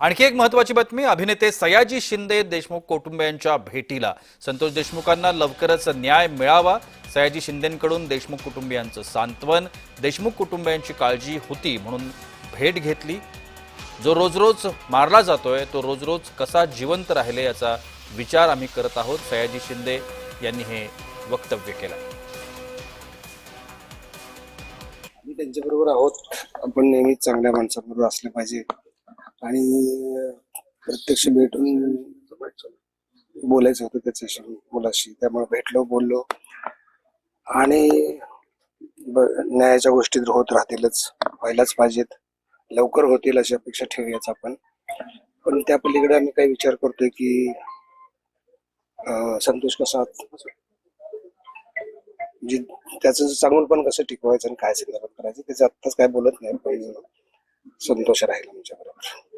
आणखी एक महत्वाची बातमी अभिनेते सयाजी शिंदे देशमुख कुटुंबियांच्या भेटीला. संतोष देशमुखांना लवकरच न्याय मिळावा. सयाजी शिंदेकडून देशमुख कुटुंबियांचं सांत्वन देशमुख कुटुंबियांची काळजी होती म्हणून भेट घेतली. जो रोज रोज मारला जातोय तो रोज रोज कसा जिवंत राहिले याचा विचार आम्ही करत आहोत. सयाजी शिंदे यांनी हे वक्तव्य केलं आम्ही त्यांच्याबरोबर आहोत. आपण नेहमीच चांगल्या माणसाबरोबर असले पाहिजे. आणि प्रत्यक्ष भेटून बोलायचं होतं त्याच्याशी मुलाशी. त्यामुळे भेटलो बोललो. आणि न्यायाच्या गोष्टी तर होत राहतीलच. व्हायलाच पाहिजेत. लवकर होतील अशी अपेक्षा ठेवूयाच आपण. पण त्या पलीकडे आम्ही काही विचार करतोय की संतोष कसा म्हणजे त्याचं चांगलं पण कसं टिकवायचं आणि काय संदर्भात करायचं त्याचं आत्ताच काय बोलत नाही पण संतोष राहील आमच्याबरोबर.